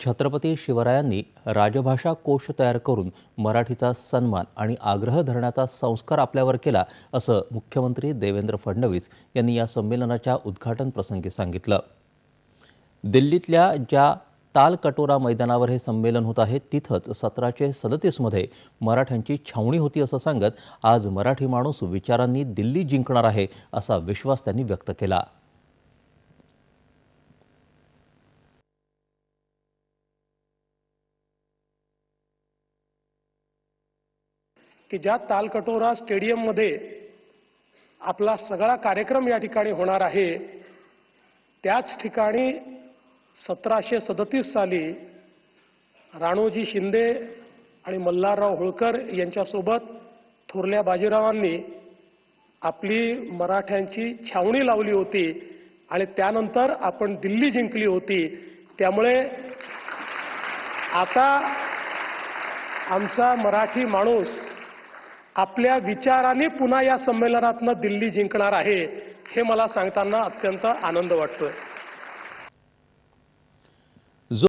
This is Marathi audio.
छत्रपती शिवरायांनी राजभाषा कोश तयार करून मराठीचा सन्मान आणि आग्रह धरण्याचा संस्कार आपल्यावर केला असं मुख्यमंत्री देवेंद्र फडणवीस यांनी या संमेलनाच्या उद्घाटन प्रसंगी सांगितलं. दिल्लीतल्या ज्या तालकटोरा मैदानावर हे संमेलन होत आहे तिथंच सतराशे सदतीसमध्ये मराठ्यांची छावणी होती असं सांगत आज मराठी माणूस विचारांनी दिल्ली जिंकणार आहे असा विश्वास त्यांनी व्यक्त केला. की ज्या तालकटोरा स्टेडियममध्ये आपला सगळा कार्यक्रम या ठिकाणी होणार आहे त्याच ठिकाणी सतराशे सदतीस साली राणोजी शिंदे आणि मल्हारराव होळकर यांच्यासोबत थोरल्या बाजीरावांनी आपली मराठ्यांची छावणी लावली होती आणि त्यानंतर आपण दिल्ली जिंकली होती. त्यामुळे आता आमचा मराठी माणूस आपल्या विचाराने पुन्हा या संमेलनातनं दिल्ली जिंकणार आहे हे मला सांगताना अत्यंत आनंद वाटतोय.